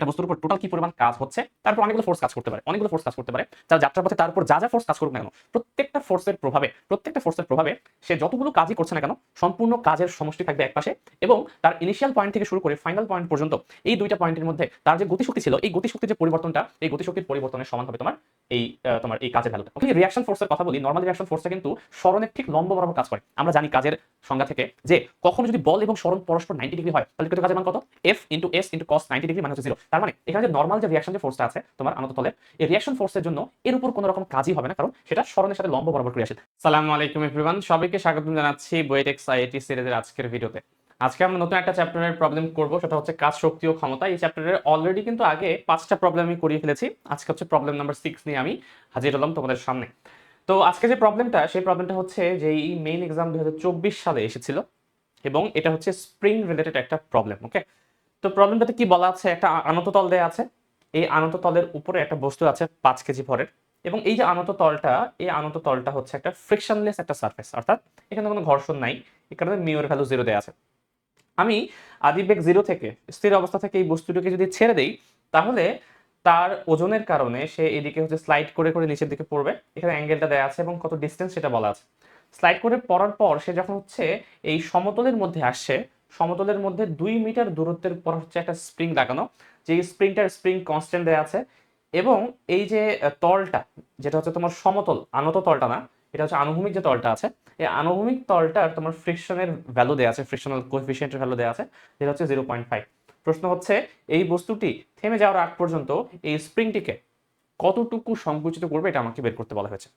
একটা বস্তুর উপর টোটাল কি পরিমাণ কাজ হচ্ছে তারপর অনেকগুলো ফোর্স কাজ করতে পারে, অনেকগুলো ফোর্স কাজ করতে পারে তার যাত্রার পথে তার উপর যা যা ফোর্স কাজ করুক না কেন, প্রত্যেকটা ফোর্সের প্রভাবে, প্রত্যেকটা ফোর্সের প্রভাবে সে যতগুলো কাজই করছে না কেন, সম্পূর্ণ কাজের সমষ্টি থাকবে একপাশে এবং তার ইনিশিয়াল পয়েন্ট থেকে শুরু করে ফাইনাল পয়েন্ট পর্যন্ত এই দুইটা পয়েন্টের মধ্যে তার যে গতিশক্তি ছিল, এই গতিশক্তির যে পরিবর্তনটা, এই গতিশক্তির পরিবর্তনের সমান হবে তোমার এই তোমার এই কাজের ভ্যালুটা আমি রিয়াকশন ফোর্সের কথা বলি নর্মাল রিয়াকশন ফোর্সটা কিন্তু স্মরণের ঠিক লম্ব বরাবর কাজ করে। আমরা জানি কাজের সংজ্ঞা থেকে যে কখনো যদি বল এবং স্মরণ পরস্পর নাইনটি ডিগ্রি হয়, তাহলে কিন্তু কাজের মান কত? F into S into cos ninety degree মানে হচ্ছে জিরো তার মানে এখানে যে নর্মাল যে রিয়াকশন যে ফোর্সটা আছে, তোমার আনত তলে, এই রিয়াকশন ফোর্সের জন্য এর উপর কোনো রকম কাজই হবে না, কারণ সেটা স্মরণের সাথে লম্ব বরাবর ক্রিয়াশীল। সালাম আলাইকুম এভরিওয়ান সবাইকে স্বাগত জানাচ্ছি বইটেক্স আইআইটি সিরিজের আজকের ভিডিওতে আজকে আমরা নতুন একটা চ্যাপ্টারের প্রবলেম করব, সেটা হচ্ছে কাজ শক্তি ও ক্ষমতা। এই চ্যাপ্টারের অলরেডি কিন্তু আগে পাঁচটা প্রবলেম আমি করিয়ে ফেলেছি। আজকে হচ্ছে প্রবলেম নাম্বার সিক্স নিয়ে আমি হাজির হলাম তোমাদের সামনে। তো আজকে যে প্রবলেমটা সেই প্রবলেমটা হচ্ছে যে এই মেইন এক্সাম দুই হাজার চব্বিশ সালে এসেছিল এবং এটা হচ্ছে স্প্রিং রিলেটেড একটা প্রবলেম ওকে তো প্রবলেমটাতে কি বলা আছে? একটা আনত তল দেয়া আছে। এই আনত তলের উপরে একটা বস্তু আছে পাঁচ কেজি ভরের এবং এই যে আনত তলটা, এই আনত তলটা হচ্ছে একটা ফ্রিকশনলেস একটা সারফেস অর্থাৎ এখানে কোনো ঘর্ষণ নাই কারণে মিওর ভ্যালু জিরো দেওয়া আছে। আমি আদিবেগ জিরো থেকে, স্থির অবস্থা থেকে এই বস্তুটিকে যদি ছেড়ে দেই, তাহলে তার ওজনের কারণে সে এদিকে হচ্ছে স্লাইড করে করে নিচের দিকে পড়বে। এখানে অ্যাঙ্গেলটা দেওয়া আছে এবং কত ডিস্টেন্স সেটা বলা আছে। স্লাইড করে পড়ার পর সে যখন হচ্ছে এই সমতলের মধ্যে আসছে, সমতলের মধ্যে দুই মিটার দূরত্বের পর হচ্ছে একটা স্প্রিং লাগানো, যে স্প্রিংটার স্প্রিং কনস্ট্যান্ট দেওয়া আছে এবং এই যে তলটা, যেটা হচ্ছে তোমার সমতল, আনত তলটা না এটা হচ্ছে আনুভূমিক যে তলটা আছে, এই আনুভূমিক তলটার তোমার ফ্রিকশনের ভ্যালু দেওয়া আছে ফ্রিকশনাল কোএফিসিয়েন্টের ভ্যালু দেওয়া আছে, যেটা হচ্ছে জিরো পয়েন্ট ফাইভ প্রশ্ন হচ্ছে, এই বস্তুটি থেমে যাওয়ার আগ পর্যন্ত এই স্প্রিংটিকে কতটুকু সংকুচিত করবে এটা আমাকে বের করতে বলা হয়েছে।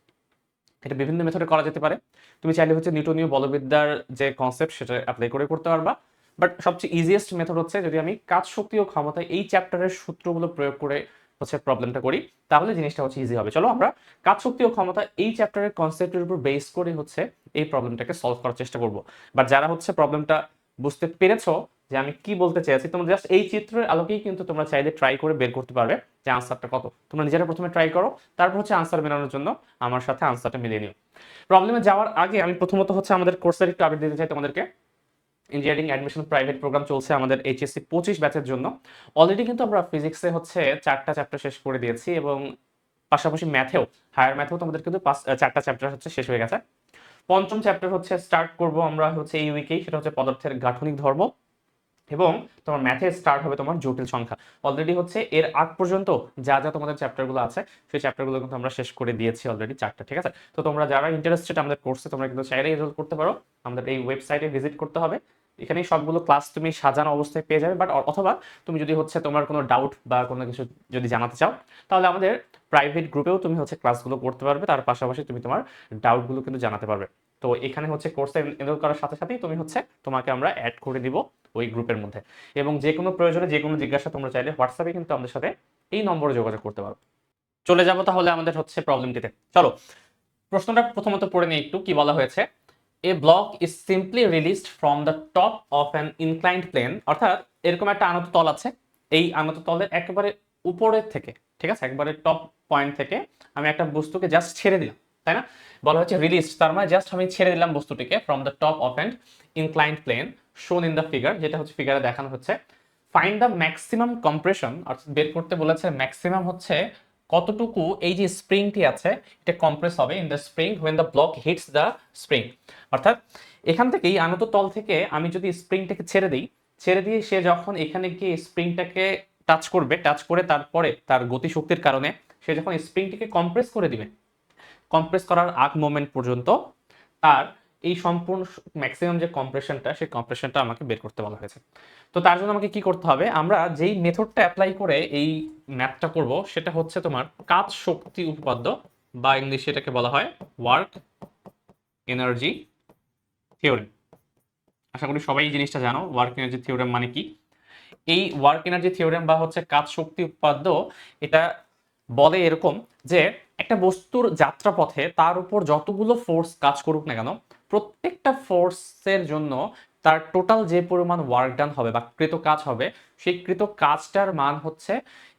এটা বিভিন্ন মেথডে করা যেতে পারে। তুমি চাইলে হচ্ছে নিউটনীয় বলবিদ্যার যে কনসেপ্ট সেটা অ্যাপ্লাই করে করতে পারবা। বাট সবচেয়ে ইজিয়েস্ট মেথড হচ্ছে যদি আমি কাজ শক্তি ও ক্ষমতা এই চ্যাপ্টারের সূত্রগুলো প্রয়োগ করে হচ্ছে প্রবলেমটা করি, তাহলে জিনিসটা হচ্ছে ইজি হবে। চলো আমরা কাজ শক্তি ও ক্ষমতা এই চ্যাপ্টারের কনসেপ্টের উপর বেস করে হচ্ছে এই প্রবলেমটাকে সলভ করার চেষ্টা করব। বাট যারা হচ্ছে প্রবলেমটা বুঝতে পেরেছ যে আমি কি বলতে চাইছি তোমরা জাস্ট এই চিত্রের আলোকেই কিন্তু তোমরা চাইলে ট্রাই করে বের করতে পারবে যে আনসারটা কত। তোমরা নিজেরা প্রথমে ট্রাই করো, তারপর হচ্ছে আনসার মেলানোর জন্য আমার সাথে আনসারটা মিলিয়ে নিও। প্রবলেমে যাওয়ার আগে আমি প্রথমত হচ্ছে আমাদের কোর্সের একটু আপডেট দিতে চাই তোমাদেরকে। ইঞ্জিনিয়ারিং অ্যাডমিশন প্রাইভেট প্রোগ্রাম চলছে আমাদের এইচএসসি পঁচিশ ব্যাচের জন্য। অলরেডি কিন্তু আমরা ফিজিক্সে হচ্ছে চারটা চ্যাপ্টার শেষ করে দিয়েছি এবং পাশাপাশি ম্যাথেও হায়ার ম্যাথেও তোমাদের কিন্তু পাঁচ চারটা চ্যাপ্টার হচ্ছে শেষ হয়ে গেছে। পঞ্চম চ্যাপ্টার হচ্ছে স্টার্ট করব আমরা হচ্ছে এই উইকেই সেটা হচ্ছে পদার্থের গাঠনিক ধর্ম এবং তোমার ম্যাথে স্টার্ট হবে তোমার জটিল সংখ্যা। অলরেডি হচ্ছে এর আগ পর্যন্ত যা যা তোমাদের চ্যাপ্টারগুলো আছে, সেই চ্যাপ্টারগুলো কিন্তু আমরা শেষ করে দিয়েছি অলরেডি চারটা, ঠিক আছে? তো তোমরা যারা ইন্টারেস্টেড আমাদের কোর্সে তোমরা কিন্তু চাইলে এনরোল করতে পারো। আমাদের এই ওয়েবসাইটে ভিজিট করতে হবে। এখানে সবগুলো ক্লাস তুমি সাজানো অবস্থায় পেয়ে যাবে বাট অথবা তুমি যদি হচ্ছে তোমার কোনো ডাউট বা কোনো কিছু যদি জানাতে চাও, তাহলে আমাদের প্রাইভেট গ্রুপেও তুমি হচ্ছে ক্লাসগুলো করতে পারবে, তার পাশাপাশি তুমি তোমার ডাউটগুলো কিন্তু জানাতে পারবে। তো এখানে হচ্ছে কোর্সে এনরোল করার সাথে সাথেই তুমি হচ্ছে তোমাকে আমরা অ্যাড করে দিব ওই গ্রুপের মধ্যে। এবং যে কোনো প্রয়োজনে যে কোনো জিজ্ঞাসা তোমরা চাইলে হোয়াটসঅ্যাপে কিন্তু আমাদের সাথে এই নম্বরে যোগাযোগ করতে পারো। চলে যাব তাহলে আমাদের হচ্ছে প্রবলেমটিতে চলো, প্রশ্নটা প্রথমত পড়ে নিই একটু, কি বলা হয়েছে? A block is simply released from the top of an inclined plane অর্থাৎ এরকম একটা আনত তল আছে। এই আনত তলের একেবারে উপরের থেকে, ঠিক আছে? একবারে টপ পয়েন্ট থেকে আমি একটা বস্তুকে জাস্ট ছেড়ে দিলাম, তাই না? বলা হচ্ছে রিলিজ তার মানে জাস্ট আমি ছেড়ে দিলাম বস্তুটিকে from the top of and inclined plane shown in the figure যেটা হচ্ছে ফিগারে দেখানো হচ্ছে। ফাইন্ড দ্য ম্যাক্সিমাম কম্প্রেশন অর্থাৎ বের করতে বলেছে ম্যাক্সিমাম হচ্ছে কতটুকু এই যে স্প্রিংটি আছে, এটা কম্প্রেস হবে in the spring when the block hits the spring অর্থাৎ এখান থেকেই আনত তল থেকে আমি যদি স্প্রিংটাকে ছেড়ে দিই, ছেড়ে দিয়ে সে যখন এখানে গিয়ে স্প্রিংটাকে টাচ করবে টাচ করে তারপরে তার গতিশক্তির কারণে সে যখন স্প্রিংটিকে কম্প্রেস করে দিবে কম্প্রেস করার আগ মোমেন্ট পর্যন্ত তার এই সম্পূর্ণ ম্যাক্সিমাম যে কম্প্রেশনটা সেই কম্প্রেশনটা আমাকে বের করতে বলা হয়েছে। তো তার জন্য আমাকে কি করতে হবে? আমরা যেই মেথডটা অ্যাপ্লাই করে এই ম্যাথটা করব, সেটা হচ্ছে তোমার কাজ শক্তি উপপাদ্য, বা ইংলিশে এটাকে বলা হয় ওয়ার্ক এনার্জি থিওরেম আশা করি সবাই এই জিনিসটা জানো ওয়ার্ক এনার্জি থিওরেম মানে কি? এই ওয়ার্ক এনার্জি থিওরেম বা হচ্ছে কাজ শক্তি উপপাদ্য, এটা বলে এরকম যে একটা বস্তুর যাত্রাপথে তার উপর যতগুলো ফোর্স কাজ করুক না কেন প্রত্যেকটা ফোর্সের জন্য তার টোটাল যে পরিমাণ ওয়ার্ক ডান হবে বা কৃত কাজ হবে, সেই কৃত কাজটার মান হচ্ছে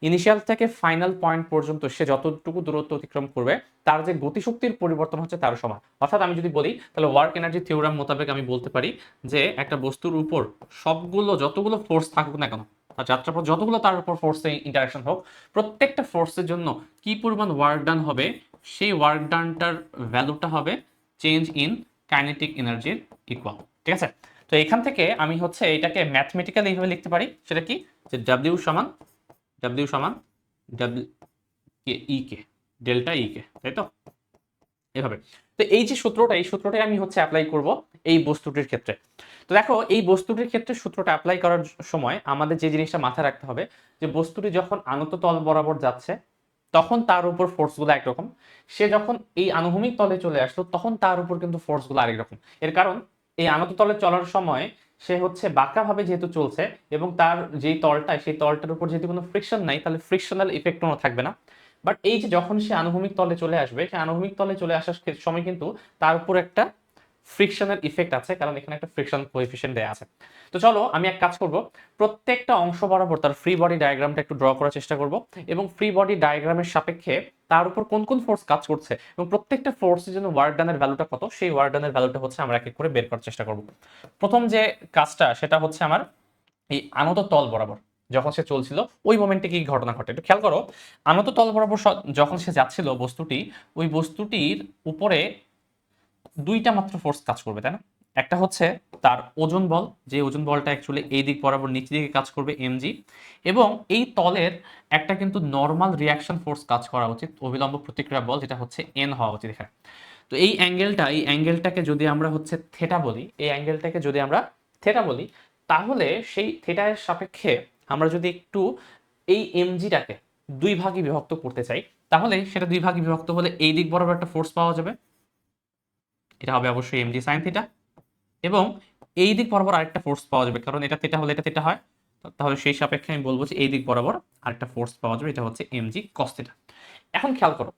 ইনিশিয়াল থেকে ফাইনাল পয়েন্ট পর্যন্ত সে যতটুকু দূরত্ব অতিক্রম করবে, তার যে গতিশক্তির পরিবর্তন হচ্ছে তার সমান। অর্থাৎ আমি যদি বলি, তাহলে ওয়ার্ক এনার্জি থিওরাম মোতাবেক আমি বলতে পারি যে একটা বস্তুর উপর সবগুলো, যতগুলো ফোর্স থাকুক না কেন যাত্রাপথ যতগুলো তার উপর ফোর্সে ইন্টারাকশন হোক, প্রত্যেকটা ফোর্সের জন্য কি পরিমাণ ওয়ার্ক ডান হবে, সেই ওয়ার্ক ডানটার ভ্যালুটা হবে চেঞ্জ ইন কাইনেটিক এনার্জির ইকুয়াল ঠিক আছে? তো এখান থেকে আমি হচ্ছে এটাকে ম্যাথমেটিক্যাল এইভাবে লিখতে পারি। সেটা কি? যে ডাব্লিউ সমান ডাব্লিউ সমান ডাব্লিউ কে ই কে ডেল্টা ই কে তাই তো? এভাবে। তো এই যে সূত্রটা, এই সূত্রটাই আমি হচ্ছে অ্যাপ্লাই করব এই বস্তুটির ক্ষেত্রে। তো দেখো, এই বস্তুটির ক্ষেত্রে সূত্রটা অ্যাপ্লাই করার সময় আমাদের যে জিনিসটা মাথায় রাখতে হবে, যে বস্তুটি যখন আনত তল বরাবর যাচ্ছে তখন তার উপর ফোর্সগুলো একরকম। সে যখন এই আনুভূমিক তলে চলে আসলো, তখন তার উপর কিন্তু ফোর্সগুলো আরেক রকম। এর কারণ, এই আনত তলে চলার সময় সে হচ্ছে বাঁকাভাবে যেহেতু চলছে এবং তার যেই তলটা, সেই তলটার উপর যেহেতু কোনো ফ্রিকশন নাই, তাহলে ফ্রিকশনাল ইফেক্ট কোনো থাকবে না। বাট এই যে যখন সে আনুভূমিক তলে চলে আসবে, সে আনুভূমিক তলে চলে আসার সময় কিন্তু তার উপর একটা ফ্রিকশনের ইফেক্ট আছে, কারণ এখানে একটা ফ্রিকশন কোএফিসিয়েন্ট দেওয়া আছে। তো চলো, আমি এক কাজ করব, প্রত্যেকটা অংশ বরাবর তার ফ্রি বডি ডায়াগ্রামটা একটু ড্র করার চেষ্টা করব এবং ফ্রি বডি ডায়াগ্রামের সাপেক্ষে তার উপর কোন কোন ফোর্স কাজ করছে এবং প্রত্যেকটা ফোর্সের জন্য ওয়ার্ক ডানের ভ্যালুটা কত, সেই ওয়ার্ক ডানের ভ্যালুটা হচ্ছে আমরা এক এক করে বের করার চেষ্টা করব। প্রথম যে কাজটা, সেটা হচ্ছে আমার এই আনত তল বরাবর, যখন সে চলছিল, ওই মোমেন্টে কি ঘটনা ঘটে? একটু খেয়াল করো, আনত তল বরাবর যখন সে যাচ্ছিল বস্তুটি, ওই বস্তুটির উপরে দুইটা মাত্র ফোর্স কাজ করবে, তাই না? একটা হচ্ছে তার ওজন বল, যে ওজন বলটা অ্যাকচুয়ালি এই দিক বরাবর নিচে দিকে কাজ করবে এমজি এবং এই তলের একটা কিন্তু নর্মাল রিয়াকশন ফোর্স কাজ করা উচিত, অবিলম্ব প্রতিক্রিয়া বল, যেটা হচ্ছে এন হওয়া উচিত এখানে। তো এই অ্যাঙ্গেলটা এই অ্যাঙ্গেলটাকে যদি আমরা হচ্ছে থেটা বলি, এই অ্যাঙ্গেলটাকে যদি আমরা থেটা বলি, তাহলে সেই থেটার সাপেক্ষে আমরা যদি একটু এই এমজিটাকে দুই ভাগে বিভক্ত করতে চাই, তাহলে সেটা দুই ভাগে বিভক্ত হলে এই দিক বরাবর একটা ফোর্স পাওয়া যাবে। এটা হবে অবশ্যই এমজি সাইন থিটা এবং এই দিক বরাবর আরেকটা ফোর্স পাওয়া যাবে, কারণ এটা থিটা হলে এটা থিটা হয়। তাহলে সেই সাপেক্ষে আমি বলব যে এই দিক বরাবর আরেকটা ফোর্স পাওয়া যাবে, এটা হচ্ছে এমজি কস থিটা এখন খেয়াল করো,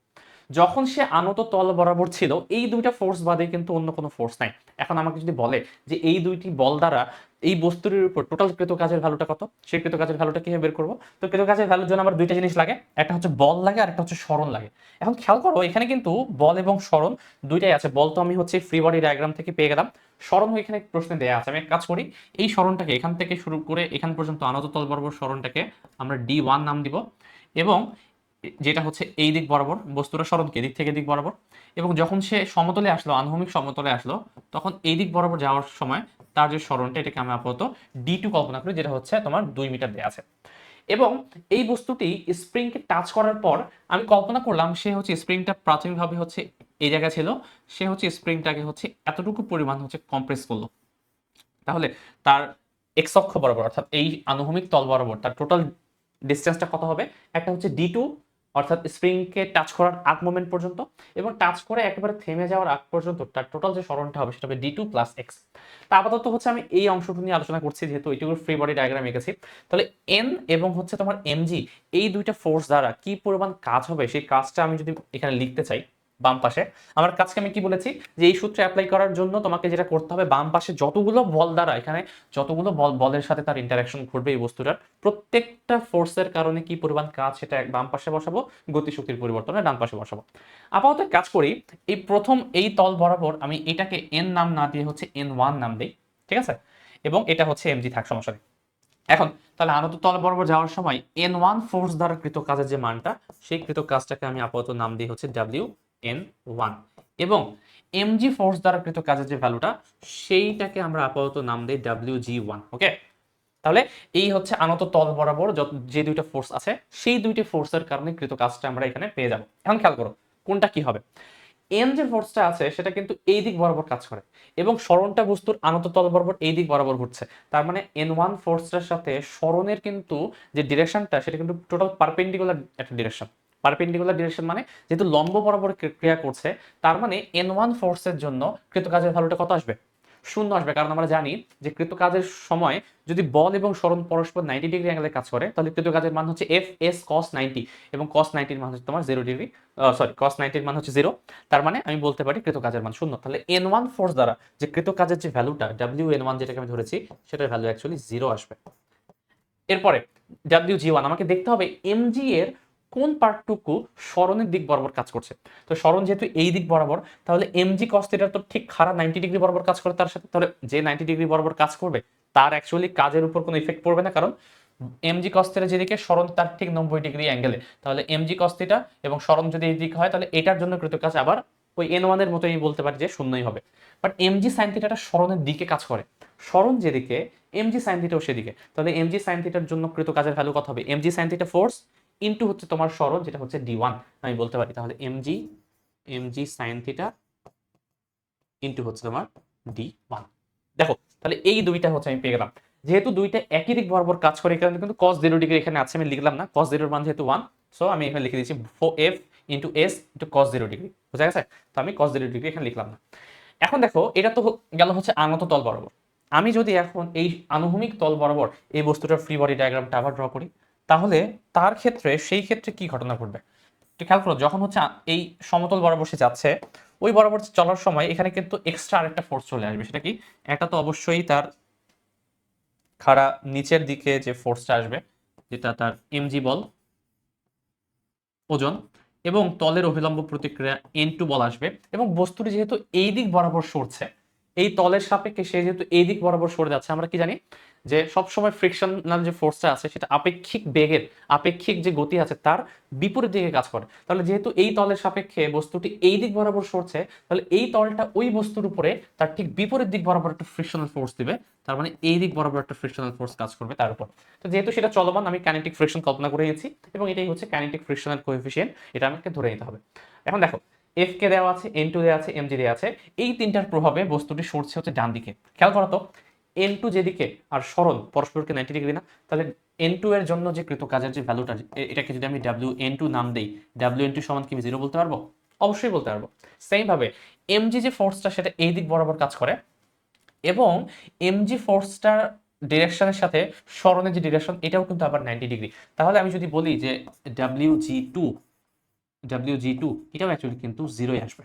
যখন সে আনত তল বরাবর ছিল, এই দুইটা ফোর্স বাদে কিন্তু অন্য কোনো ফোর্স নাই। এখন আমাকে যদি বলে যে এই দুইটি বল দ্বারা এই বস্তুর উপর টোটাল কৃত কাজের ভ্যালুটা কত? সেই কৃত কাজের ভ্যালুটা কীভাবে বের করব? তো কৃত কাজের ভ্যালুর জন্য আমার দুইটা জিনিস লাগে, একটা হচ্ছে বল লাগে আর একটা হচ্ছে স্মরণ লাগে। এখন খেয়াল করো, এখানে কিন্তু বল এবং স্মরণ দুইটাই আছে। বল তো আমি হচ্ছে ফ্রি বডি ডায়াগ্রাম থেকে পেয়ে গেলাম। স্মরণ এখানে প্রশ্নে দেওয়া আছে। আমি এক কাজ করি, এই স্মরণটাকে এখান থেকে শুরু করে এখান পর্যন্ত আনত তল বরাবর স্মরণটাকে আমরা ডি ওয়ান নাম দিব এবং যেটা হচ্ছে এই দিক বরাবর, বস্তুটা স্মরণকে এদিক থেকে দিক বরাবর। এবং যখন সে সমতলে আসলো, আনুভূমিক সমতলে আসলো, তখন এই দিক বরাবর যাওয়ার সময় তার যে স্মরণটা এটাকে আমি আপাতত ডি টু কল্পনা করি, যেটা হচ্ছে তোমার দুই মিটার দেওয়া আছে। এবং এই বস্তুটি স্প্রিংকে টাচ করার পর আমি কল্পনা করলাম, সে হচ্ছে স্প্রিংটা প্রাথমিকভাবে হচ্ছে এই জায়গায় ছিল, সে হচ্ছে স্প্রিংটাকে হচ্ছে এতটুকু পরিমাণ হচ্ছে কম্প্রেস করল। তাহলে তার এক্স অক্ষ বরাবর, অর্থাৎ এই আনুভূমিক তল বরাবর, তার টোটাল ডিস্টেন্সটা কত হবে? একটা হচ্ছে ডি টু অর্থাৎ স্প্রিংকে টাচ করার আগ মোমেন্ট পর্যন্ত এবং টাচ করে একেবারে থেমে যাওয়ার আগ পর্যন্ত তার টোটাল যে স্মরণটা হবে সেটা হবে ডি টু প্লাস এক্স তা আপাতত হচ্ছে আমি এই অংশটা নিয়ে আলোচনা করছি, যেহেতু এইটুকুর ফ্রি বডি ডায়াগ্রাম এঁকেছি। তাহলে এন এবং হচ্ছে তোমার এমজি এই দুইটা ফোর্স দ্বারা কি পরিমাণ কাজ হবে? সেই কাজটা আমি যদি এখানে লিখতে চাই বাম পাশে। আমার কাজকে আমি কি বলেছি? যে এই সূত্রে অ্যাপ্লাই করার জন্য তোমাকে যেটা করতে হবে, বাম পাশে যতগুলো বল দ্বারা, এখানে যতগুলো বল, বলের সাথে তার ইন্টারাকশন ঘটবে এই বস্তুটার, প্রত্যেকটা ফোর্সের কারণে কি পরিমাণ কাজ, সেটা বাম পাশে বসাবো, গতিশক্তির পরিবর্তনে ডান পাশে বসাবো। আপাতত কাজ করি, এই প্রথম এই তল বরাবর আমি এটাকে এন নাম না দিয়ে হচ্ছে এন ওয়ান নাম দিই, ঠিক আছে? এবং এটা হচ্ছে এমজি থাক, সমস্যা এখন, তাহলে আনত তল বরাবর যাওয়ার সময় এন ওয়ান ফোর্স দ্বারা কৃত কাজের যে মানটা, সেই কৃত কাজটাকে আমি আপাতত নাম দিই হচ্ছে ডাব্লিউ এন ওয়ান। এবং এমজি ফোর্স দ্বারা কৃত কাজের যে ভ্যালুটা সেইটাকে আমরা আপাতত নাম দিই ডাব্লিউ জি ওয়ান ওকে তাহলে এই হচ্ছে আনত তল বরাবর যে দুইটা ফোর্স আছে, সেই দুইটি ফোর্সের কারণে কৃত কাজটা আমরা এখানে পেয়ে যাব। এখন খেয়াল করো, কোনটা কি হবে? এন যে ফোর্সটা আছে, সেটা কিন্তু এই দিক বরাবর কাজ করে। এবং স্মরণটা বস্তুর আনত তল বরাবর এই দিক বরাবর ঘুরছে। তার মানে এন ওয়ান ফোর্সটার সাথে স্মরণের কিন্তু যে ডিরেকশনটা সেটা কিন্তু টোটাল পারপেন্ডিকুলার একটা ডিরেকশন পারপেন্ডিকুলার ডিরেকশন মানে যেহেতু লম্ব বরাবর ক্রিয়া করছে, তার মানে এন ওয়ান ফোর্সের জন্য কৃত কাজের ভ্যালুটা কত আসবে? শূন্য আসবে, কারণ আমরা জানি যে কৃত কাজের সময় যদি বল এবং স্মরণ পরস্পর নাইনটি ডিগ্রি অ্যাঙ্গেলে কাজ করে, তাহলে কৃত কাজের মান হচ্ছে এফ এস কস নাইনটি এবং কস নাইনটির মান হচ্ছে তোমার জিরো ডিগ্রি সরি কস নাইনটির মান হচ্ছে জিরো তার মানে আমি বলতে পারি কৃত কাজের মান শূন্য। তাহলে এন ওয়ান ফোর্স দ্বারা যে কৃত কাজের যে ভ্যালুটা ডাব্লিউ এন ওয়ান যেটাকে আমি ধরেছি, সেটার ভ্যালু অ্যাকচুয়ালি জিরো আসবে। এরপরে ডাব্লিউ জি ওয়ান আমাকে দেখতে হবে এম জি এর কোন পার্টটুকু স্মরণের দিক বরাবর কাজ করছে? তো স্মরণ যেহেতু এই দিক বরাবর, তাহলে এমজি কস্তিটা তো ঠিক খারাপ নাইনটি ডিগ্রি বরাবর কাজ করে তার সাথে। তাহলে যে নাইনটি ডিগ্রি বরাবর কাজ করবে, তার অ্যাকচুয়ালি কাজের উপর কোনো ইফেক্ট পড়বে না। কারণ এমজি কস্তিটা যেদিকে, স্মরণ তার ঠিক নব্বই ডিগ্রি অ্যাঙ্গেলে তাহলে এমজি কস্তিটা এবং স্মরণ যদি এইদিকে হয়, তাহলে এটার জন্য কৃত কাজ আবার ওই এন ওয়ানের মতোই বলতে পারি যে শূন্যই হবে। বাট এমজি সাইন থিটাটা স্মরণের দিকে কাজ করে। স্মরণ যেদিকে এমজি সাইন থিটাও সেদিকে। তাহলে এমজি সাইন থিটার জন্য কৃত কাজের ভ্যালু কত হবে? Mg sine theta force into হচ্ছে তোমার স্মরণ যেটা হচ্ছে ডি ওয়ান আমি বলতে পারি তাহলে M mg mg sine theta into হচ্ছে তোমার ডি ওয়ান দেখো, তাহলে এই দুইটা হচ্ছে আমি পেয়ে গেলাম। যেহেতু দুইটা একই দিক বরাবর কাজ করে কারণে কিন্তু কস জিরো ডিগ্রি এখানে আছে, আমি লিখলাম না। কস জিরোর মান যেহেতু ওয়ান সো আমি এখানে লিখে দিচ্ছি ফো F into S into cos zero degree বুঝা গেছে? তো আমি কস জিরো ডিগ্রি এখানে লিখলাম না। এখন দেখো, এটা তো গেল হচ্ছে আনত তল বরাবর। আমি যদি এখন এই আনুভূমিক তল বরাবর এই বস্তুটার ফ্রি বডি ডায়াগ্রামটা আবার ড্র করি তাহলে তার ক্ষেত্রে, সেই ক্ষেত্রে কি ঘটনা ঘটবে? একটু খেয়াল করো, যখন হচ্ছে এই সমতল বরাবর সে যাচ্ছে, ওই বরাবর চলার সময় এখানে কিন্তু এক্সট্রা আরেকটা ফোর্স চলে আসবে। সেটা কি? একটা তো অবশ্যই তার খাড়া নিচের দিকে যে ফোর্সটা আসবে, যেটা তার এমজি বল, ওজন এবং তলের অভিলম্ব প্রতিক্রিয়া এন টু বল আসবে এবং বস্তুটি যেহেতু এই দিক বরাবর সরছে, এই তলের সাপেক্ষে সে যেহেতু এই দিক বরাবর সরে যাচ্ছে, আমরা কি জানি? যে সবসময় ফ্রিকশনাল যে ফোর্সটা আছে, সেটা আপেক্ষিক বেগের, আপেক্ষিক যে গতি আছে, তার বিপরীত দিকে কাজ করে। তাহলে যেহেতু এই তলের সাপেক্ষে বস্তুটি এই দিক বরাবর সরছে, তাহলে এই তলটা ওই বস্তুর উপরে তার ঠিক বিপরীত দিক বরাবর একটা ফ্রিকশনাল ফোর্স দিবে, তার মানে এই দিক বরাবর একটা ফ্রিকশনাল ফোর্স কাজ করবে তার উপর। তো যেহেতু সেটা চলমান, আমি কাইনেটিক ফ্রিকশন কল্পনা করে নিয়েছি, এবং এটাই হচ্ছে কাইনেটিক ফ্রিকশনাল কোএফিসিয়েন্ট এটা আমাকে ধরে নিতে হবে। এখন দেখো এফ কে দেওয়া আছে এন টু দেওয়া আছে এম জি দেওয়া আছে, এই তিনটার প্রভাবে বস্তুটি সরছে হচ্ছে ডান দিকে খেয়াল করো তো এন টু যেদিকে আর সরণ পরস্পরকে নাইনটি ডিগ্রি না, তাহলে এন টু এর জন্য যে কৃত কাজের যে ভ্যালুটা এটাকে যদি আমি ডাব্লিউ এন টু নাম দিই ডাব্লিউ এন টু সমান কি আমি জিরো বলতে পারব? অবশ্যই বলতে পারব। সেম ভাবে এমজি যে ফোর্সটা সেটা এই দিক বরাবর কাজ করে এবং এমজি ফোর্সটার ডিরেকশনের সাথে স্মরণের যে ডিরেকশন এটাও কিন্তু আবার নাইনটি ডিগ্রি তাহলে আমি যদি বলি যে W G two W G two এটাও অ্যাকচুয়ালি কিন্তু জিরোই আসবে।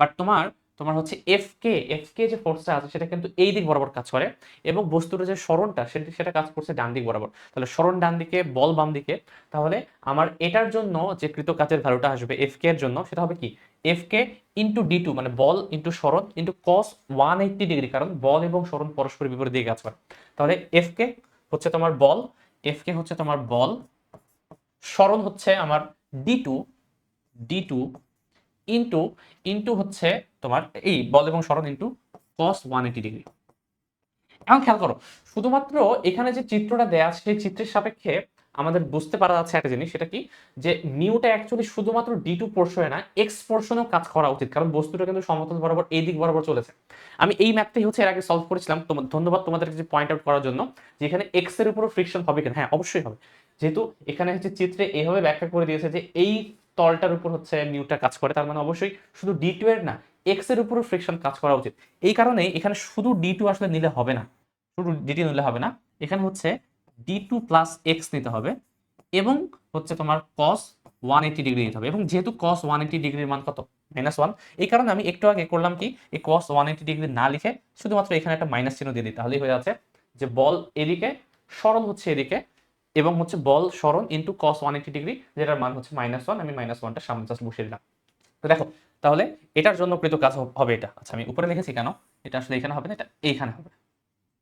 বাট তোমার তোমার হচ্ছে এফ কে এফ কে যে ফোর্সটা আছে, সেটা কিন্তু এই দিক বরাবর কাজ করে এবং বস্তুর যে স্মরণটা, সেটা সেটা কাজ করছে ডান দিক বরাবর। তাহলে স্মরণ ডান দিকে, বল বাম দিকে, তাহলে আমার এটার জন্য যে কৃত কাজের ভ্যালুটা আসবে এফ কে এর জন্য, সেটা হবে কি? F K into D two মানে বল ইন্টু স্মরণ into cos one eighty degree কারণ বল এবং স্মরণ পরস্পর বিপরীত দিকে কাজ করে। তাহলে এফ কে হচ্ছে তোমার বল এফ কে হচ্ছে তোমার বল, স্মরণ হচ্ছে আমার D two D two into into হচ্ছে তোমার এই বল এবং স্মরণ into cos one eighty degree এখন খেয়াল করো, শুধুমাত্র এখানে যে চিত্রটা দেয়া আছে, সেই চিত্রের সাপেক্ষে আমাদের বুঝতে পারা যাচ্ছে একটা জিনিস, সেটা কি? যে নিউটা অ্যাকচুয়ালি শুধুমাত্র ডি টু পোর্শনে না এক্স পোর্শনেও কাজ করা উচিত, কারণ বস্তুটা কিন্তু সমতল বরাবর এই দিক বরাবর চলেছে। আমি এই ম্যাথটাই হচ্ছে এর আগে সলভ করেছিলাম তোমার ধন্যবাদ তোমাদেরকে যে পয়েন্ট আউট করার জন্য, যে এখানে এক্সের উপরও ফ্রিকশন হবে কিনা। হ্যাঁ অবশ্যই হবে। যেহেতু এখানে হচ্ছে চিত্রে এভাবে ব্যাখ্যা করে দিয়েছে যে এই তলটার উপর হচ্ছে নিউটা কাজ করে। তার মানে অবশ্যই শুধু ডি টু এর না এক্সের উপরও ফ্রিকশন কাজ করা উচিত। এই কারণে এখানে শুধু ডি টু আসলে নিলে হবে না। শুধু ডিটি নিলে হবে না, এখানে হচ্ছে ডি টু প্লাস এক্স নিতে হবে এবং হচ্ছে তোমার কস ওয়ান এইটি ডিগ্রি নিতে হবে এবং যেহেতু কস ওয়ান এইটি ডিগ্রির মান কত? মাইনাস ওয়ান এই কারণে আমি একটু আগে করলাম কি, এই কস ওয়ান এইটি ডিগ্রি না লিখে শুধুমাত্র এখানে একটা মাইনাস চিহ্ন দিয়ে দিই। তাহলেই হয়ে যাচ্ছে যে বল এদিকে, সরল হচ্ছে এদিকে এবং হচ্ছে বল সরণ into cos one eighty degree যেটার মান হচ্ছে মাইনাস ওয়ান আমি মাইনাস ওয়ানটা সামনে জাস্ট বসিয়ে দিলাম। তো দেখো, তাহলে এটার জন্য কৃত কাজ হবে এটা। আচ্ছা আমি উপরে লিখেছি কেন? এটা আসলে এখানে হবে না, এটা এইখানে হবে।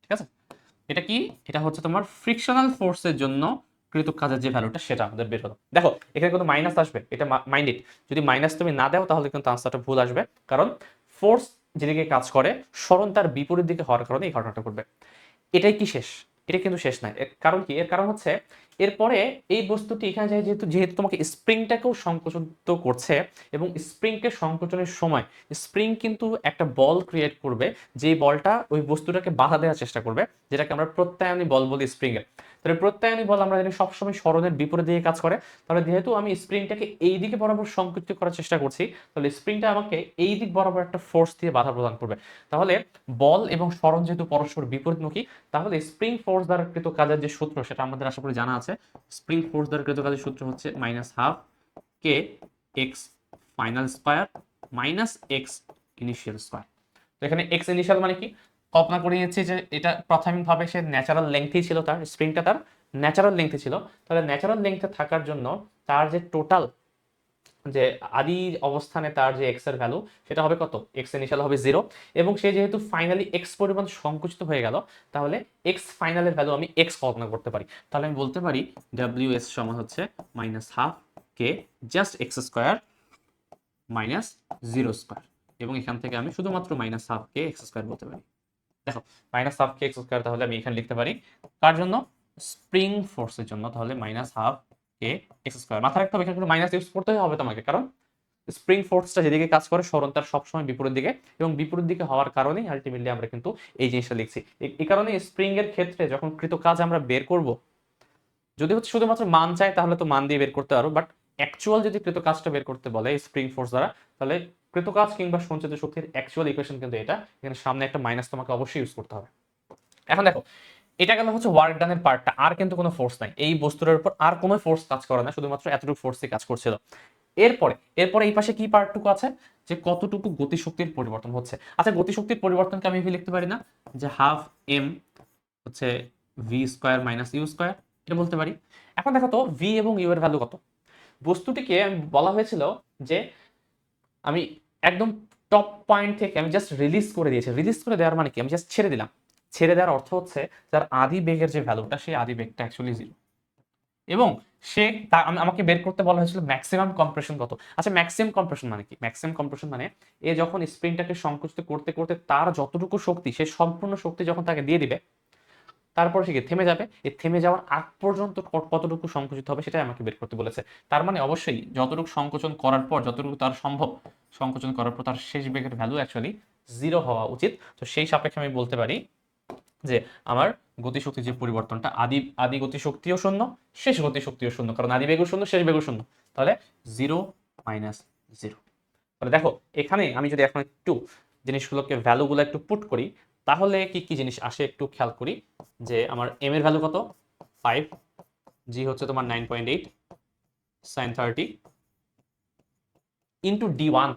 ঠিক আছে? এটা কি? এটা হচ্ছে তোমার ফ্রিকশনাল ফোর্সের জন্য কৃত কাজের যে ভ্যালুটা সেটা আমাদের বের হলো। দেখো, এখানে কিন্তু মাইনাস আসবে, এটা মাইন্ডেড যদি মাইনাস তুমি না দাও, তাহলে কিন্তু আনসারটা ভুল আসবে। কারণ ফোর্স যেদিকে কাজ করে স্মরণ তার বিপরীত দিকে হওয়ার কারণে এই ঘটনাটা ঘটবে। এটাই কি শেষ? এটা কিন্তু শেষ এর কারণ কি? এর কারণ হচ্ছে এরপরে এই বস্তুটি এখানে যায় যেহেতু যেহেতু তোমাকে স্প্রিংটাকেও সংকোচিত করছে এবং স্প্রিংকে সংকোচনের সময় স্প্রিং কিন্তু একটা বল ক্রিয়েট করবে যে বলটা ওই বস্তুটাকে বাধা দেওয়ার চেষ্টা করবে, যেটাকে আমরা প্রত্যায়নী বল বলি স্প্রিংয়ের তাহলে প্রত্যায়নী বল আমরা জানি সবসময় স্মরণের বিপরীত দিকে কাজ করে। তাহলে যেহেতু আমি স্প্রিংটাকে এই দিকে বরাবর সংকুচিত করার চেষ্টা করছি, তাহলে স্প্রিংটা আমাকে এই দিক বরাবর একটা ফোর্স দিয়ে বাধা প্রদান করবে। তাহলে বল এবং স্মরণ যেহেতু পরস্পর বিপরীতমুখী, তাহলে স্প্রিং ফোর্স দ্বারা কৃত কাজের যে সূত্র, সেটা আমাদের আশা করি জানা আছে। স্প্রিং ফোর্স দ্বারা কৃত কাজের সূত্র হচ্ছে minus half K X final square minus X initial square তো এখানে এক্স ইনিশিয়াল মানে কি? কল্পনা করে নিচ্ছি যে এটা প্রাথমিকভাবে সে ন্যাচারাল লেংথই ছিল তার স্প্রিংটা তার ন্যাচারাল লেংথে ছিল। তাহলে ন্যাচারাল লেংথে থাকার জন্য তার যে টোটাল যে আদি অবস্থানে তার যে এক্সের ভ্যালু সেটা হবে কত? এক্স ইনিশিয়াল হবে জিরো এবং সে যেহেতু ফাইনালি এক্স পরিমাণ সংকুচিত হয়ে গেল, তাহলে এক্স ফাইনালের ভ্যালু আমি এক্স কল্পনা করতে পারি। তাহলে আমি বলতে পারি ডাব্লিউ এস সমান হচ্ছে minus half K just X square minus zero square এবং এখান থেকে আমি শুধুমাত্র minus half K X square বলতে পারি। দেখো minus half K X square তাহলে আমি এখানে লিখতে পারি, কার জন্য? স্প্রিং ফোর্সের জন্য, তাহলে minus half K X square মাথায় রাখতে হবে, এখানে মাইনাস ইউজ করতে হবে তোমাকে, কারণ স্প্রিং ফোর্সটা যেদিকে কাজ করে, সরণ তার সবসময় বিপরীত দিকে এবং বিপরীত দিকে হওয়ার কারণেই আলটিমেটলি আমরা কিন্তু এই জিনিসটা লিখছি। এই কারণে স্প্রিং এর ক্ষেত্রে যখন কৃত কাজ আমরা বের করব, যদি হচ্ছে শুধুমাত্র মান চাই, তাহলে তো মান দিয়ে বের করতে পারো বাট অ্যাকচুয়াল যদি কৃত কাজটা বের করতে বলে স্প্রিং ফোর্স দ্বারা, তাহলে কৃত কাজ কিংবা সঞ্চিত শক্তির অ্যাকচুয়াল ইকুয়েশন কিন্তু এটা, এখানে সামনে একটা মাইনাস তোমাকে অবশ্যই ইউজ করতে হবে। এখন দেখো এটা গেল হচ্ছে ওয়ার্ক ডানের পার্টটা আর কিন্তু কোনো ফোর্স নাই। এই বস্তুটার উপর আর কোনো ফোর্স কাজ করে না, শুধুমাত্র এতটুকু ফোর্সই কাজ করছিল। এরপরে এরপরে এই পাশে কি পার্টটুকু আছে? যে কতটুকু গতিশক্তির পরিবর্তন হচ্ছে। আচ্ছা গতিশক্তির পরিবর্তনকে আমি লিখতে পারি না। যে হাফ এম হচ্ছে V square minus U square এটা বলতে পারি। এখন দেখো তো ভি এবং ইউ এর ভ্যালু কত? বস্তুটিকে বলা হয়েছিল যে আমি একদম টপ পয়েন্ট থেকে আমি জাস্ট রিলিজ করে দিয়েছি। রিলিজ করে দেওয়ার মানে কি? আমি জাস্ট ছেড়ে দিলাম। ছেড়ে দেওয়ার অর্থ হচ্ছে তার আদি বেগের যে ভ্যালুটা সেই আদি বেগটা অ্যাকচুয়ালি জিরো এবং সে তা আম- আমাকে বের করতে বলা হয়েছিল ম্যাক্সিমাম কম্প্রেশন কত? আচ্ছা ম্যাক্সিমাম কম্প্রেশন মানে কি? ম্যাক্সিমাম কম্প্রেশন মানে এ যখন স্প্রিংটাকে সংকুচিত করতে করতে তার যতটুকু শক্তি, সে সম্পূর্ণ শক্তি যখন তাকে দিয়ে দিবে, তারপর সে থেমে যাবে। এই থেমে যাওয়ার আগ পর্যন্ত কতটুকু সংকুচিত হবে সেটাই আমাকে বের করতে বলেছে। তার মানে অবশ্যই যতটুকু সংকোচন করার পর, যতটুকু তার সম্ভব সংকোচন করার পর তার শেষ বেগের ভ্যালু অ্যাকচুয়ালি জিরো হওয়া উচিত। তো সেই সাপেক্ষে আমি বলতে পারি যে আমার গতিশক্তি যে পরিবর্তনটা, আদি আদি গতিশক্তিও শূন্য, শেষ গতিশক্তিও শূন্য, কারণ আদি বেগও শূন্য, শেষ বেগও শূন্য। তাহলে জিরো মাইনাস জিরো তাহলে দেখো, এখানে আমি যদি এখন একটু জিনিসগুলোকে ভ্যালুগুলো একটু পুট করি, তাহলে কি কি জিনিস আসে একটু খেয়াল করি, যে আমার এম এর ভ্যালু কত? ফাইভ জি হচ্ছে তোমার nine point eight sine thirty into D one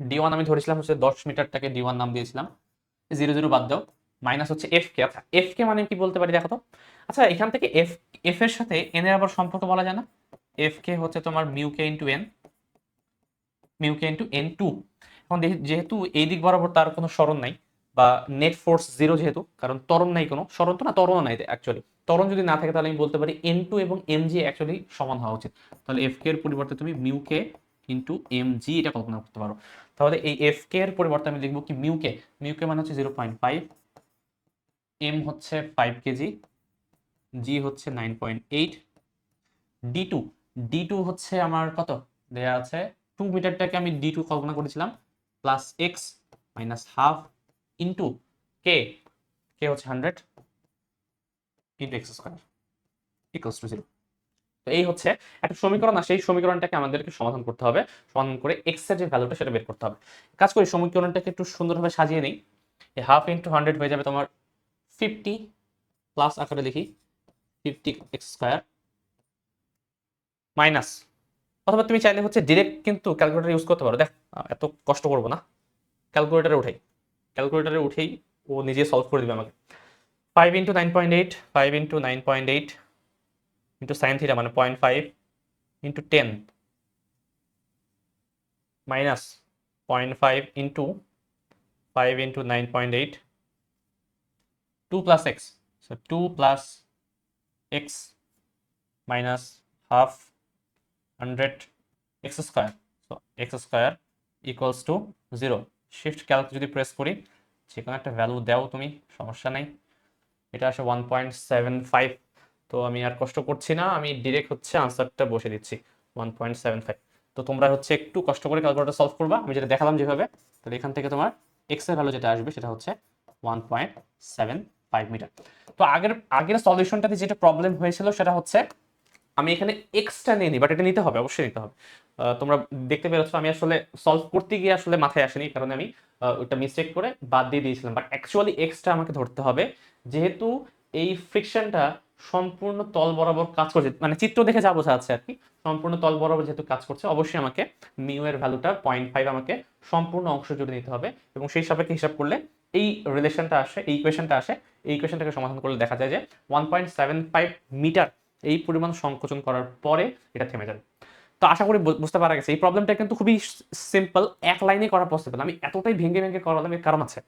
D one আমি ধরেছিলাম হচ্ছে দশ মিটারটাকে ডি ওয়ান নাম দিয়েছিলাম। জিরো জিরো বাদ দাও। মাইনাস হচ্ছে এফ কে। আচ্ছা এফ কে মানে কি বলতে পারি দেখো তো? আচ্ছা এখান থেকে এফ এফ এর সাথে এন এর আবার সম্পর্ক বলা যায় না। এফ কে হচ্ছে তোমার mu K into N mu K into N two. এখন যেহেতু এই দিক বরাবর তার কোনো স্মরণ নাই, বা নেট ফোর্স জিরো যেহেতু, কারণ ত্বরণ নাই কোনো, স্মরণ তো না ত্বরণ নাই অ্যাকচুয়ালি ত্বরণ যদি না থাকে তাহলে আমি বলতে পারি এন টু এবং এম জি অ্যাকচুয়ালি সমান হওয়া উচিত। তাহলে এফ কে এর পরিবর্তে তুমি মিউ কে ইন্টু এম জি এটা কল্পনা করতে পারো। তাহলে এই এফ কে এর পরিবর্তে আমি লিখব কি মিউ কে? মিউ কে মানে হচ্ছে জিরো পয়েন্ট ফাইভ এম হচ্ছে ফাইভ কেজি জি হচ্ছে nine point eight D two D two হচ্ছে আমার কত? দেয়া আছে টু মিটারটাকে আমি ডি টু কল্পনা করেছিলাম plus x minus half into K K হচ্ছে hundred into x square equals to zero তো এই হচ্ছে একটা সমীকরণ আছে সেই সমীকরণটাকে আমাদেরকে সমাধান করতে হবে, সমাধান করে এক্সের যে ভ্যালুটা সেটা বের করতে হবে। কাজ করি, সমীকরণটাকে একটু সুন্দরভাবে সাজিয়ে নিই। হাফ ইন্টু হান্ড্রেড হয়ে যাবে তোমার ফিফটি প্লাস আকারে লিখি ফিফটি এক্স স্কোয়ার মাইনাস অথবা তুমি চাইলে হচ্ছে ডিরেক্ট কিন্তু ক্যালকুলেটার ইউজ করতে পারো। দেখ এত কষ্ট করব না। ক্যালকুলেটারে উঠাই। ক্যালকুলেটারে উঠেই ও নিজে সলভ করে দিবে আমাকে। Five into nine point eight five into nine point eight into sine theta মানে point five into ten minus point five into five into nine point eight two plus x so two plus x minus half hundred x square so x square equals to zero shift calc যদি press করি যে কোনো একটা value দাও তুমি, সমস্যা নেই। এটা আসে ওয়ান পয়েন্ট সেভেন ফাইভ তো আমি আর কষ্ট করছি না, আমি ডিরেক্ট হচ্ছে আনসারটা বসে দিচ্ছি ওয়ান পয়েন্ট সেভেন ফাইভ তো তোমরা হচ্ছে একটু কষ্ট করে ক্যালকুলেটার সলভ করবা, আমি যেটা দেখালাম যেভাবে, তাহলে এখান থেকে তোমার এক্সের ভ্যালু যেটা আসবে, সেটা হচ্ছে one point seven five metre তো আগের আগের সলিউশনটাতে যেটা প্রবলেম হয়েছিল সেটা হচ্ছে, আমি এখানে এক্সট্রা নিয়ে নিই বাট এটা নিতে হবে, অবশ্যই নিতে হবে। তোমরা দেখতে পেরেছ, আমি আসলে সলভ করতে গিয়ে আসলে মাথায় আসেনি কারণ আমি ওটা মিস্টেক করে বাদ দিয়ে দিয়েছিলাম। বাট অ্যাকচুয়ালি এক্সট্রা আমাকে ধরতে হবে, যেহেতু এই ফ্রিকশনটা সম্পূর্ণ তল বরাবর কাজ করছে মানে চিত্র দেখে যা বোঝা যাচ্ছে আর কি, সম্পূর্ণ তল বরাবর যেহেতু কাজ করছে, অবশ্যই আমাকে মিউ এর ভ্যালুটা পয়েন্ট ফাইভ আমাকে সম্পূর্ণ অংশ জুড়ে নিতে হবে, এবং সেই সাপেক্ষে হিসাব করলে এই রিলেশনটা আসে, এই ইকুয়েশনটা আসে এই ইকুয়েশনটাকে সমাধান করলে দেখা যায় যে one point seven five metre এই পরিমাণ সংকোচন করার পরে এটা থেমে যাবে। তো আশা করি বুঝতে পারা গেছে। এই প্রবলেমটা কিন্তু খুবই সিম্পল এক লাইনে করা পসিবল আমি এতটাই ভেঙে ভেঙে করালাম, এর কারণ আছে।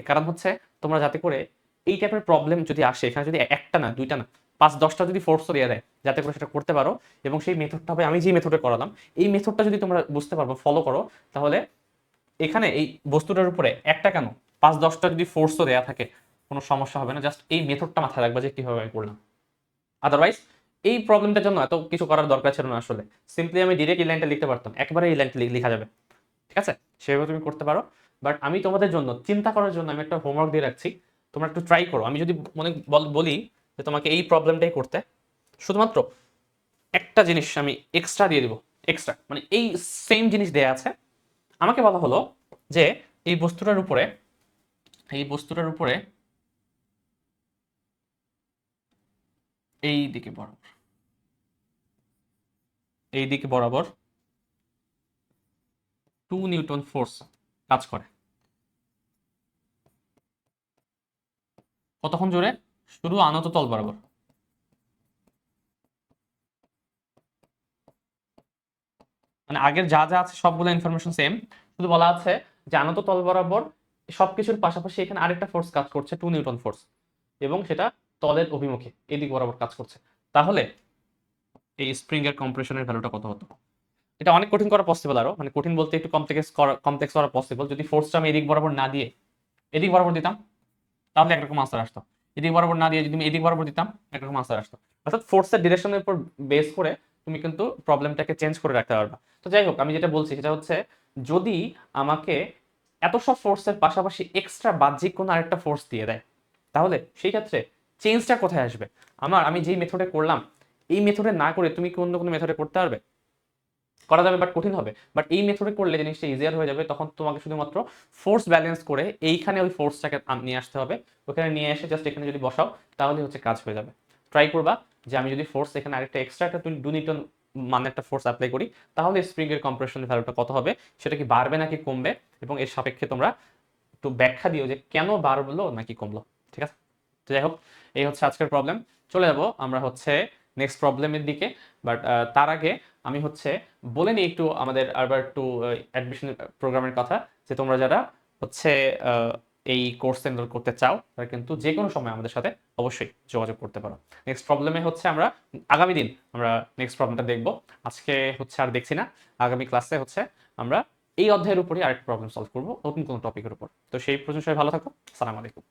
এর কারণ হচ্ছে তোমরা যাতে করে এই টাইপের প্রবলেম যদি আসে, এখানে যদি একটা না, দুইটা না, পাঁচ, দশটা যদি ফোর্সও দিয়ে দেয়, যাতে করে সেটা করতে পারো এবং সেই মেথডটা হবে, আমি যে মেথডে করালাম, এই মেথডটা যদি তোমরা বুঝতে পারব ফলো করো, তাহলে এখানে এই বস্তুটার উপরে একটা কেন, পাঁচ, দশটা যদি ফোর্সও দেওয়া থাকে কোনো সমস্যা হবে না জাস্ট এই মেথডটা মাথায় রাখবা যে কীভাবে আমি করলাম। আদারওয়াইজ এই প্রবলেমটার জন্য এত কিছু করার দরকার ছিল না আসলে। সিম্পলি আমি ডিরেক্ট এই লাইনটা লিখতে পারতাম, একবারে এই লাইনটা লেখা যাবে। ঠিক আছে? সেভাবে তুমি করতে পারো। বাট আমি তোমাদের জন্য, চিন্তা করার জন্য আমি একটা হোমওয়ার্ক দিয়ে রাখছি। তোমরা একটু ট্রাই করো। আমি যদি মনে বল- যে তোমাকে এই প্রবলেমটাই করতে, শুধুমাত্র একটা জিনিস আমি এক্সট্রা দিয়ে দিব এক্সট্রা মানে এই সেম জিনিস দেয়া আছে। আমাকে বলা হলো যে, এই বস্তুটার উপরে, এই বস্তুটার উপরে এই দিকে বরাবর। এই দিকে বরাবর টু নিউটন ফোর্স কাজ করে। কতক্ষণ জোরে? শুধু আনত তল বরাবর। মানে আগের যা যা আছে সবগুলো ইনফরমেশন সেম শুধু বলা আছে যে আনত তল বরাবর সবকিছুর পাশাপাশি এখানে আরেকটা ফোর্স কাজ করছে টু নিউটন ফোর্স এবং সেটা তলের অভিমুখে, এদিক বরাবর কাজ করছে। তাহলে এই স্প্রিং এর কম্প্রেশনের ভ্যালুটা কত হতো? এটা অনেক কঠিন করা পসিবল আরও মানে কঠিন বলতে একটু কমপ্লেক্স কমপ্লেক্স করা পসিবল যদি ফোর্সটা আমি এদিক বরাবর না দিয়ে, এদিক বরাবর দিতাম, তাহলে একরকম আনসার আসতো। এদিক বরাবর না দিয়ে যদি আমি এদিক বরাবর দিতাম একরকম আনসার আসতো। অর্থাৎ ফোর্সের ডিরেকশনের উপর বেস করে তুমি কিন্তু প্রবলেমটাকে চেঞ্জ করে রাখতে পারবা। তো যাই হোক, আমি যেটা বলছি সেটা হচ্ছে, যদি আমাকে এত সব ফোর্সের পাশাপাশি এক্সট্রা বাহ্যিক কোনো আরেকটা ফোর্স দিয়ে দেয়, তাহলে সেই ক্ষেত্রে চেঞ্জটা কোথায় আসবে? আমার, আমি যেই মেথডে করলাম, এই মেথডে না করে তুমি অন্য কোনো মেথডে করতে পারবে? করা যাবে বাট কঠিন হবে। বাট এই মেথডে করলে জিনিসটা ইজিয়ার হয়ে যাবে, তখন তোমাকে শুধুমাত্র ফোর্স ব্যালেন্স করে এইখানে ওই ফোর্সটাকে নিয়ে আসতে হবে। ওখানে নিয়ে এসে জাস্ট এখানে যদি বসাও তাহলে হচ্ছে কাজ হয়ে যাবে। ট্রাই করবা যে আমি যদি ফোর্স এখানে আরেকটা এক্সট্রা একটা টু নিউটন মানে একটা ফোর্স অ্যাপ্লাই করি, তাহলে স্প্রিং এর কম্প্রেশনের ভ্যালুটা কত হবে? সেটা কি বাড়বে নাকি কমবে? এবং এর সাপেক্ষে তোমরা একটু ব্যাখ্যা দিও যে কেন বাড়লো নাকি কমলো। ঠিক আছে? তো যাই হোক, এই হচ্ছে আজকের প্রবলেম চলে যাব আমরা হচ্ছে নেক্সট প্রবলেমের দিকে বাট তার আগে আমি হচ্ছে বলে নিই একটু আমাদের আবার একটু অ্যাডমিশন প্রোগ্রামের কথা, যে তোমরা যারা হচ্ছে এই কোর্স এনরোল করতে চাও, তারা কিন্তু যে কোনো সময় আমাদের সাথে অবশ্যই যোগাযোগ করতে পারো। নেক্সট প্রবলেমে হচ্ছে আমরা আগামী দিন আমরা নেক্সট প্রবলেমটা দেখব। আজকে হচ্ছে আর দেখছি না, আগামী ক্লাসে হচ্ছে আমরা এই অধ্যায়ের উপরে আরেকটা প্রবলেম সলভ করব, নতুন কোনো টপিকের উপর। তো সেই পর্যন্ত সবাই ভালো থাকো সালাম আলাইকুম।